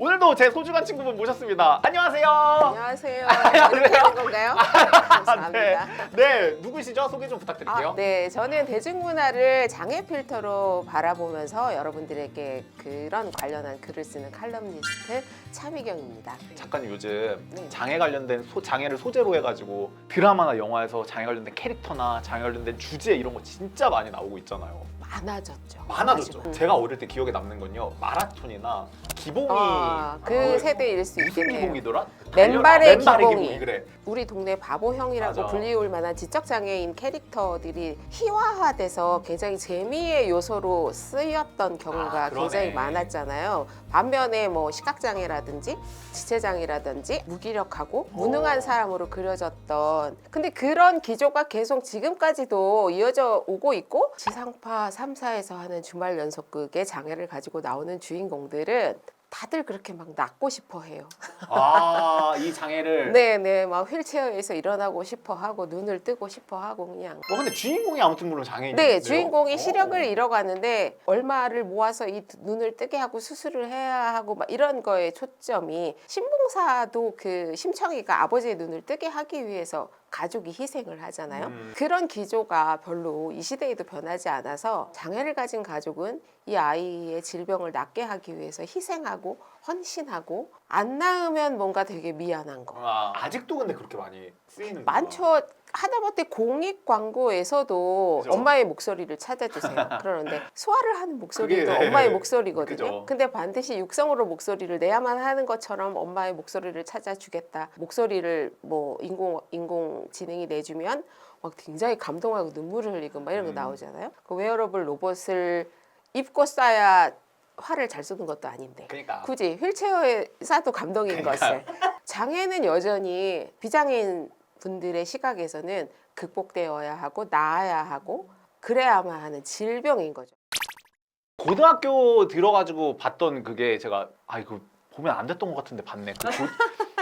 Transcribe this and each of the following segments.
오늘도 제 소중한 친구분 모셨습니다. 안녕하세요. 안녕하세요. 안녕하세요. 이렇게 하는 건가요? 감사합니다. 네. 네, 누구시죠? 소개 좀 부탁드릴게요. 아, 네, 저는 대중문화를 장애 필터로 바라보면서 여러분들에게 그런 관련한 글을 쓰는 칼럼니스트 차미경입니다. 작가님 요즘 네. 장애 관련된 소, 장애를 소재로 해가지고 드라마나 영화에서 장애 관련된 캐릭터나 장애 관련된 주제 이런 거 진짜 많이 나오고 있잖아요. 많아졌죠. 많아졌죠. 음. 제가 어릴 때 기억에 남는 건요 마라톤이나 기봉이 아, 그 어, 세대일 수 무슨 있겠네요. 기봉이더라? 맨발의 맨발의 기봉이. 그래. 우리 동네 바보형이라고 맞아. 불리울 만한 지적장애인 캐릭터들이 희화화돼서 굉장히 재미의 요소로 쓰였던 경우가 아, 그러네. 굉장히 많았잖아요. 반면에 뭐 시각장애라든지 지체장애라든지 무기력하고 무능한 어. 사람으로 그려졌던 근데 그런 기조가 계속 지금까지도 이어져 오고 있고 지상파 3사에서 하는 주말 연속극의 장애를 가지고 나오는 주인공들은 다들 그렇게 막 낫고 싶어 해요. 아, 이 장애를. 네네 막 휠체어에서 일어나고 싶어 하고 눈을 뜨고 싶어 하고 그냥 어, 근데 주인공이 아무튼 물론 장애인. 네 주인공이 시력을 잃어가는데 얼마를 모아서 이 눈을 뜨게 하고 수술을 해야 하고 막 이런 거에 초점이 신봉사도 그 심청이가 아버지의 눈을 뜨게 하기 위해서 가족이 희생을 하잖아요. 음. 그런 기조가 별로 이 시대에도 변하지 않아서 장애를 가진 가족은 이 아이의 질병을 낫게 하기 위해서 희생하고 헌신하고 안 낳으면 뭔가 되게 미안한 거. 아, 아직도 근데 그렇게 많이 쓰이는 많죠. 하다못해 공익 광고에서도 그죠. 엄마의 목소리를 찾아주세요. 그러는데 소화를 하는 목소리도 그게, 엄마의 네. 목소리거든요. 그죠. 근데 반드시 육성으로 목소리를 내야만 하는 것처럼 엄마의 목소리를 찾아주겠다. 목소리를 뭐 인공 인공 지능이 내주면 막 굉장히 감동하고 눈물을 흘리고 막 이런 거 음. 나오잖아요. 그 웨어러블 로봇을 입고 싸야 화를 잘 쏘는 것도 아닌데. 그러니까 굳이 휠체어에 싸도 감동인 것을 장애는 여전히 비장애인 분들의 시각에서는 극복되어야 하고 나아야 하고 그래야만 하는 질병인 거죠. 고등학교 들어가지고 봤던 그게 제가 아 이거 보면 안 됐던 것 같은데 봤네. 그 조,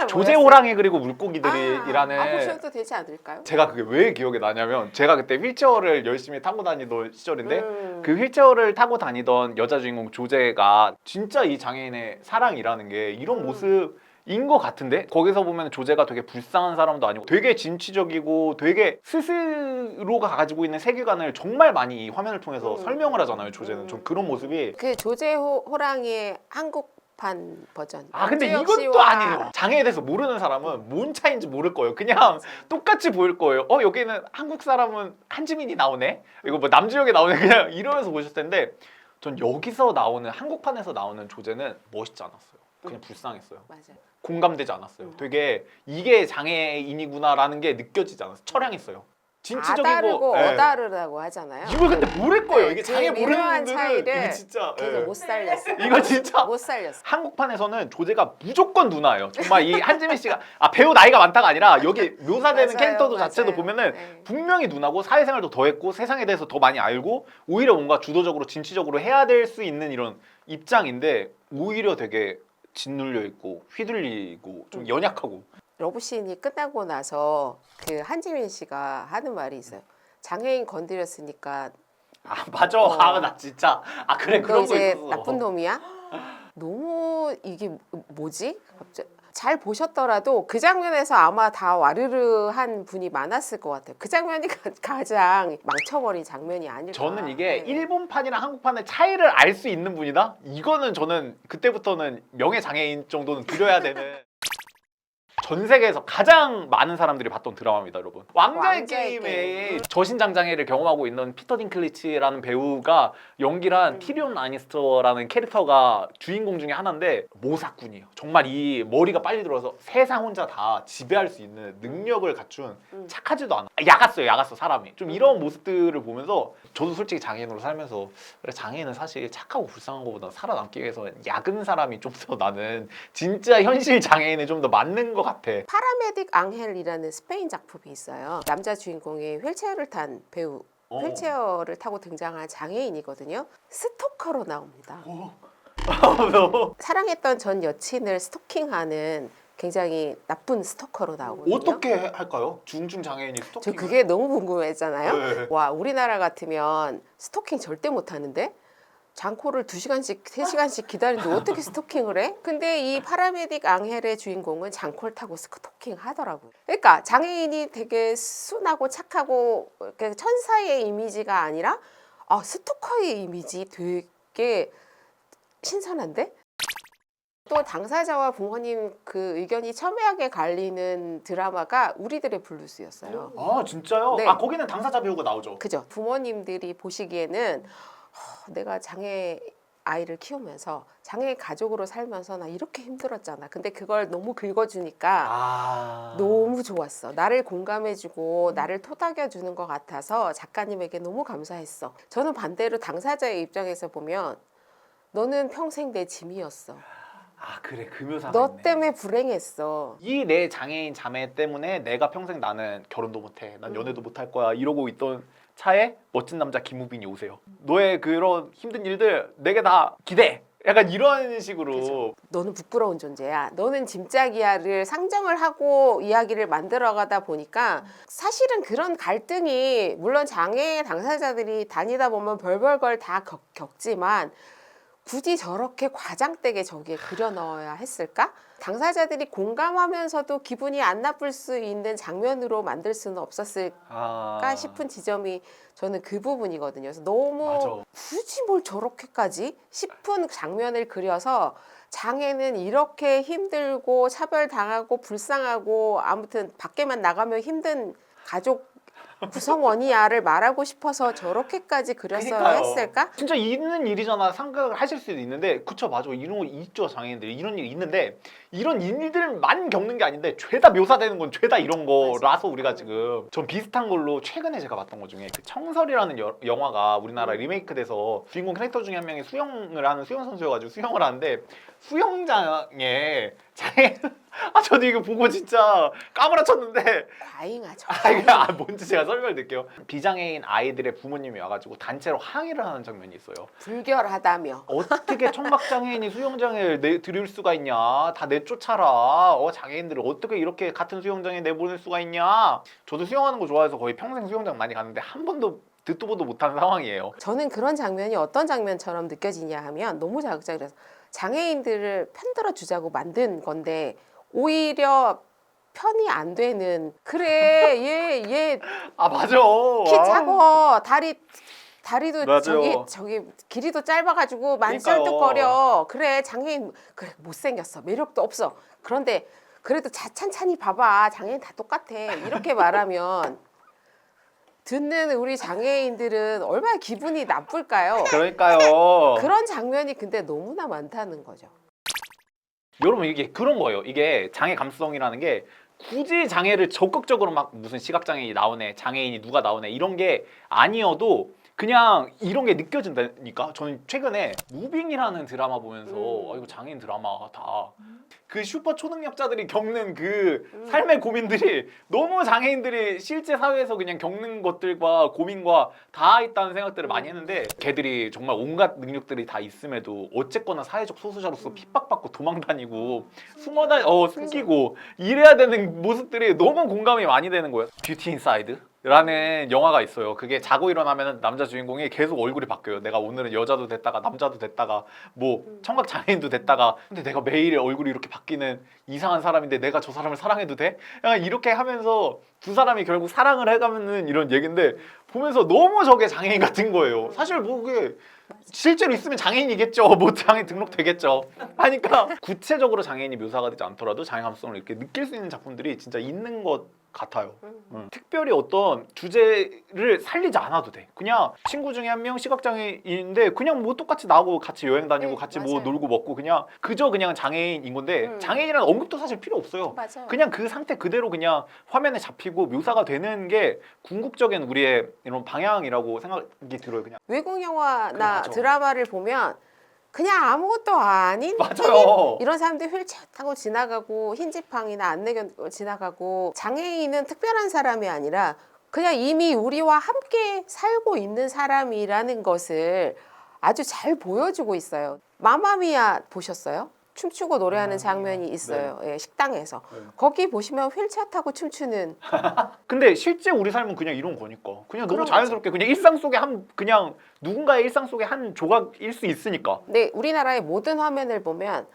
조제 호랑이 그리고 물고기들이라는 아, 보셔도 되지 않을까요? 제가 그게 왜 기억에 나냐면 제가 그때 휠체어를 열심히 타고 다니던 시절인데 음. 그 휠체어를 타고 다니던 여자 주인공 조제가 진짜 이 장애인의 사랑이라는 게 이런 음. 모습 인 것 같은데? 거기서 보면 조제가 되게 불쌍한 사람도 아니고 되게 진취적이고 되게 스스로가 가지고 있는 세계관을 정말 많이 이 화면을 통해서 음. 설명을 하잖아요 조제는. 음. 전 그런 모습이. 그 조제 호, 호랑이의 한국 판 버전. 아 근데 이것도 씨와 아니에요. 장애에 대해서 모르는 사람은 뭔 차이인지 모를 거예요. 그냥 똑같이 보일 거예요. 어 여기는 한국 사람은 한지민이 나오네? 이거 뭐 남주혁이 나오네? 그냥 이러면서 보셨을 텐데 전 여기서 나오는 한국판에서 나오는 조제는 멋있지 않았어요 그냥 불쌍했어요 맞아요. 공감되지 않았어요 음. 되게 이게 장애인이구나라는 게 느껴지지 않았어요 처량했어요 진취적이고 아다르고 예. 어다르라고 하잖아요. 이걸 근데 모를 거예요 네, 이게 그 장애 모르는 미묘한 분들은 차이를 이게 진짜 그래서 예. 못 살렸어. 이거 진짜 못 살렸어. 한국판에서는 조제가 무조건 누나예요. 정말 이 한지민 씨가 아 배우 나이가 많다가 아니라 여기 묘사되는 맞아요, 캐릭터도 맞아요. 자체도 보면은 네. 분명히 누나고 사회생활도 더 했고 세상에 대해서 더 많이 알고 오히려 뭔가 주도적으로 진취적으로 해야 될 수 있는 이런 입장인데 오히려 되게 짓눌려 있고 휘둘리고 좀 음. 연약하고 러브씬이 끝나고 나서 그 한지민 씨가 하는 말이 있어요. 장애인 건드렸으니까 아 맞아 어. 아나 진짜 아 그래 너 그런 거 이제 있었어 나쁜 놈이야? 너무 이게 뭐지? 갑자기 잘 보셨더라도 그 장면에서 아마 다 와르르 한 분이 많았을 것 같아요. 그 장면이 가- 가장 망쳐버린 장면이 아닐까. 저는 이게 네. 일본판이랑 한국판의 차이를 알 수 있는 분이다? 이거는 저는 그때부터는 명예 장애인 정도는 드려야 되는 전 세계에서 가장 많은 사람들이 봤던 드라마입니다, 여러분. 왕자의, 왕자의 게임에 게임. 저신장장애를 경험하고 있는 피터 딩클리치라는 배우가 연기한 음. 티리온 라니스터라는 캐릭터가 주인공 중에 하나인데 모사꾼이에요. 정말 이 머리가 빨리 들어서 세상 혼자 다 지배할 수 있는 능력을 갖춘 음. 착하지도 않아. 아, 야갔어요, 야갔어 사람이. 좀 이런 모습들을 보면서 저도 솔직히 장애인으로 살면서 그래 장애인은 사실 착하고 불쌍한 것보다 살아남기 위해서 야근 사람이 좀 더 나는 진짜 현실 장애인에 좀 더 맞는 것 같아. 파라메딕 앙헬이라는 스페인 작품이 있어요. 남자 주인공이 휠체어를 탄 배우. 어. 휠체어를 타고 등장한 장애인이거든요. 스토커로 나옵니다. 어. 사랑했던 전 여친을 스토킹하는 굉장히 나쁜 스토커로 나오거든요. 어떻게 할까요? 중증 장애인이 저 스토킹. 그게 너무 궁금했잖아요. 네. 와 우리나라 같으면 스토킹 절대 못 하는데 장코를 두 시간씩 세 시간씩 기다리는데 어떻게 스토킹을 해? 근데 이 파라메딕 앙헬의 주인공은 장코를 타고 스토킹 하더라고요. 그러니까 장애인이 되게 순하고 착하고 천사의 이미지가 아니라 아 스토커의 이미지 되게 신선한데? 또 당사자와 부모님 그 의견이 첨예하게 갈리는 드라마가 우리들의 블루스였어요. 아 진짜요? 네. 아 거기는 당사자 배우가 나오죠. 그죠? 부모님들이 보시기에는 허, 내가 장애 아이를 키우면서 장애 가족으로 살면서 나 이렇게 힘들었잖아. 근데 그걸 너무 긁어주니까 아 너무 좋았어. 나를 공감해주고 나를 토닥여주는 것 같아서 작가님에게 너무 감사했어. 저는 반대로 당사자의 입장에서 보면 너는 평생 내 짐이었어. 아 그래 그 묘사가 너. 때문에 불행했어. 이 내 장애인 자매 때문에 내가 평생 나는 결혼도 못해, 난 음. 연애도 못할 거야 이러고 있던 차에 멋진 남자 김우빈이 오세요. 너의 그런 힘든 일들 내게 다 기대. 약간 이런 식으로 그죠. 너는 부끄러운 존재야. 너는 짐짝이야를 상정을 하고 이야기를 만들어 가다 보니까 사실은 그런 갈등이 물론 장애 당사자들이 다니다 보면 별별 걸다 겪지만 굳이 저렇게 과장되게 저기에 그려 넣어야 했을까? 당사자들이 공감하면서도 기분이 안 나쁠 수 있는 장면으로 만들 수는 없었을까 아... 싶은 지점이 저는 그 부분이거든요. 그래서 너무 맞아. 굳이 뭘 저렇게까지 싶은 장면을 그려서 장애는 이렇게 힘들고 차별당하고 불쌍하고 아무튼 밖에만 나가면 힘든 가족 구성원이야를 말하고 싶어서 저렇게까지 그렸어야 그러니까요. 했을까? 진짜 있는 일이잖아 생각을 하실 수도 있는데 그쵸 맞아 이런 거 있죠 장애인들 이런 일이 있는데 이런 일들만 겪는 게 아닌데 죄다 묘사되는 건 죄다 이런 거라서 우리가 지금 전 비슷한 걸로 최근에 제가 봤던 것 중에 그 청설이라는 여- 영화가 우리나라 음. 리메이크 돼서 주인공 캐릭터 중에 한 명이 수영을 하는 수영 선수여가지고 수영을 하는데 수영장에 장애 아 저도 이거 보고 진짜 까무라쳤는데 과잉하죠. 아, 이게 아, 뭔지 제가 설명을 드릴게요. 비장애인 아이들의 부모님이 와가지고 단체로 항의를 하는 장면이 있어요. 불결하다며. 어떻게 청각장애인이 수영장에 내 들일 수가 있냐? 다 내쫓아라. 어 장애인들을 어떻게 이렇게 같은 수영장에 내보낼 수가 있냐? 저도 수영하는 거 좋아해서 거의 평생 수영장 많이 갔는데 한 번도 듣도 보도 못한 상황이에요. 저는 그런 장면이 어떤 장면처럼 느껴지냐 하면 너무 자극적이라서 장애인들을 편들어 주자고 만든 건데 오히려 편이 안 되는 그래 얘얘아 맞아. 키 아. 작어 다리 다리도 맞아요. 저기 저기 길이도 짧아가지고 많이 그러니까요. 쩔뚝거려 그래 장애인 그래 못생겼어 매력도 없어 그런데 그래도 자 찬찬히 봐봐 장애인 다 똑같아 이렇게 말하면 듣는 우리 장애인들은 얼마나 기분이 나쁠까요? 그러니까요. 그런 장면이 근데 너무나 많다는 거죠. 여러분 이게 그런 거예요. 이게 장애 감수성이라는 게 굳이 장애를 적극적으로 막 무슨 시각 장애인이 나오네, 장애인이 누가 나오네 이런 게 아니어도 그냥 이런 게 느껴진다니까. 저는 최근에 무빙이라는 드라마 보면서 음. 아, 이거 장애인 드라마 다. 그 슈퍼 초능력자들이 겪는 그 음. 삶의 고민들이 너무 장애인들이 실제 사회에서 그냥 겪는 것들과 고민과 다 있다는 생각들을 많이 했는데 걔들이 정말 온갖 능력들이 다 있음에도 어쨌거나 사회적 소수자로서 핍박받고 도망다니고 숨어다 어 숨기고 이래야 되는 모습들이 너무 공감이 많이 되는 거예요. 뷰티 인사이드. 라는 영화가 있어요. 그게 자고 일어나면 남자 주인공이 계속 얼굴이 바뀌어요. 내가 오늘은 여자도 됐다가 남자도 됐다가 뭐 청각 장애인도 됐다가 근데 내가 매일 얼굴이 이렇게 바뀌는 이상한 사람인데 내가 저 사람을 사랑해도 돼? 약간 이렇게 하면서 두 사람이 결국 사랑을 해가면은 이런 얘긴데 보면서 너무 저게 장애인 같은 거예요. 사실 뭐 그게 실제로 있으면 장애인이겠죠. 뭐 장애 등록 되겠죠. 하니까 구체적으로 장애인이 묘사가 되지 않더라도 장애 감수성을 이렇게 느낄 수 있는 작품들이 진짜 있는 것 같아요. 응. 특별히 어떤 주제를 살리지 않아도 돼. 그냥 친구 중에 한 명 시각장애인인데 그냥 뭐 똑같이 나하고 같이 여행 다니고 네, 같이 뭐 맞아요. 놀고 먹고 그냥 그저 그냥 장애인인 건데 음. 장애인이라는 언급도 사실 필요 없어요. 맞아요. 그냥 그 상태 그대로 그냥 화면에 잡히고 묘사가 되는 게 궁극적인 우리의 이런 방향이라고 생각이 들어요. 그냥 외국 영화나 그래, 맞아. 드라마를 보면 그냥 아무것도 아닌 맞아요. 이런 사람들이 휠체어 타고 지나가고 흰지팡이나 안내견 지나가고 장애인은 특별한 사람이 아니라 그냥 이미 우리와 함께 살고 있는 사람이라는 것을 아주 잘 보여주고 있어요. 마마미아 보셨어요? 춤추고 노래하는 아, 장면이 있어요. 예, 식당에서. 네. 거기 보시면 휠체어 타고 춤추는 근데 실제 우리 삶은 그냥 이런 거니까 그냥 너무 자연스럽게 그냥 일상 속에 한 그냥 누군가의 일상 속에 한 조각일 수 있으니까 근데 우리나라의 모든 화면을 보면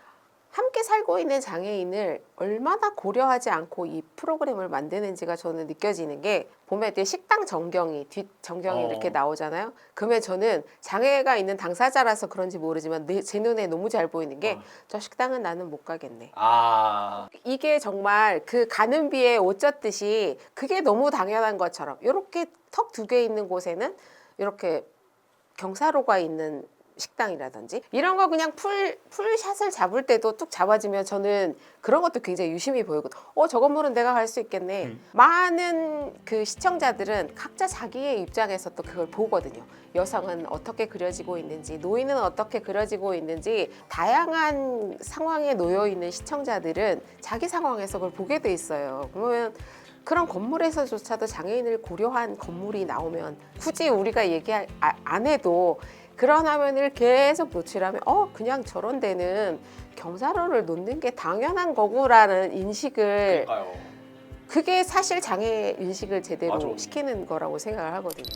함께 살고 있는 장애인을 얼마나 고려하지 않고 이 프로그램을 만드는지가 저는 느껴지는 게 이제 식당 전경이 뒷 전경이 어. 이렇게 나오잖아요. 그러면 저는 장애가 있는 당사자라서 그런지 모르지만 내, 제 눈에 너무 잘 보이는 게 어. 저 식당은 나는 못 가겠네. 아 이게 정말 그 가는 비에 옷 젖듯이 그게 너무 당연한 것처럼 이렇게 턱 두 개 있는 곳에는 이렇게 경사로가 있는 식당이라든지 이런 거 그냥 풀 풀샷을 잡을 때도 뚝 잡아주면 저는 그런 것도 굉장히 유심히 보이거든. 어, 저 건물은 내가 갈 수 있겠네. 음. 많은 그 시청자들은 각자 자기의 입장에서 또 그걸 보거든요. 여성은 어떻게 그려지고 있는지, 노인은 어떻게 그려지고 있는지 다양한 상황에 놓여 있는 시청자들은 자기 상황에서 그걸 보게 돼 있어요. 그러면 그런 건물에서조차도 장애인을 고려한 건물이 나오면 굳이 우리가 얘기 아, 안 해도 그런 화면을 계속 노출하면 어 그냥 저런 데는 경사로를 놓는 게 당연한 거구라는 인식을 그게 사실 장애 인식을 제대로 맞아. 시키는 거라고 생각을 하거든요.